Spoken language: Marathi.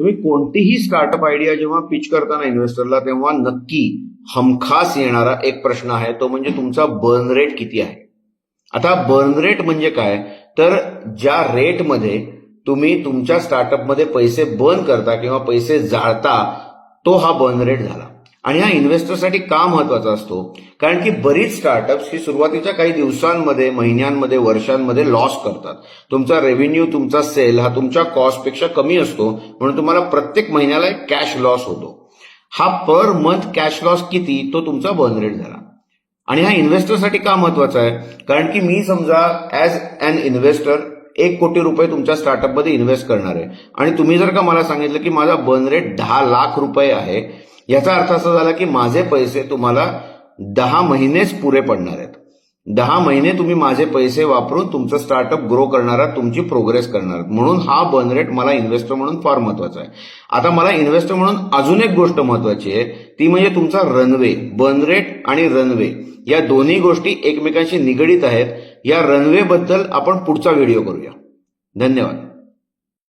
तुम्ही कोणतीही स्टार्टअप आयडिया जेव्हा पिच करताना इन्व्हेस्टरला तेव्हा नक्की हमखास येणारा एक प्रश्न आहे. तो म्हणजे तुमचा बर्न रेट किती आहे? आता बर्न रेट म्हणजे काय? तर ज्या रेटमध्ये तुम्ही तुमच्या स्टार्टअपमध्ये पैसे बर्न करता किंवा पैसे जाळता तो हा बर्न रेट झाला. आणि हा इन्व्हेस्टरसाठी का महत्त्वाचा असतो? कारण की बरीच स्टार्टअप्स ही सुरुवातीच्या काही दिवसांमध्ये महिन्यांमध्ये वर्षांमध्ये लॉस करतात. तुमचा रेव्हेन्यू तुमचा सेल हा तुमच्या कॉस्टपेक्षा कमी असतो म्हणून तुम्हाला प्रत्येक महिन्याला एक कॅश लॉस होतो. हा पर मंथ कॅश लॉस किती तो तुमचा बर्न रेट झाला. आणि हा इन्व्हेस्टरसाठी का महत्त्वाचा आहे? कारण की मी समजा ऍज अन इन्व्हेस्टर एक कोटी रुपये तुमच्या स्टार्टअपमध्ये इन्व्हेस्ट करणार आहे. आणि तुम्ही जर का मला सांगितलं की माझा बर्न रेट दहा लाख रुपये आहे याचा अर्थ असा झाला की माझे पैसे तुम्हाला दहा महिनेच पुरे पडणार आहेत. दहा महिने तुम्ही माझे पैसे वापरून तुमचं स्टार्टअप ग्रो करणार आहात तुमची प्रोग्रेस करणार म्हणून हा बर्न रेट मला इन्व्हेस्टर म्हणून फार महत्त्वाचा आहे. आता मला इन्व्हेस्टर म्हणून अजून एक गोष्ट महत्वाची आहे. ती म्हणजे तुमचा रनवे बर्न रेट आणि रनवे या दोन्ही गोष्टी एकमेकांशी निगडीत आहेत. या रनवे बद्दल आपण पुढचा व्हिडिओ करूया. धन्यवाद.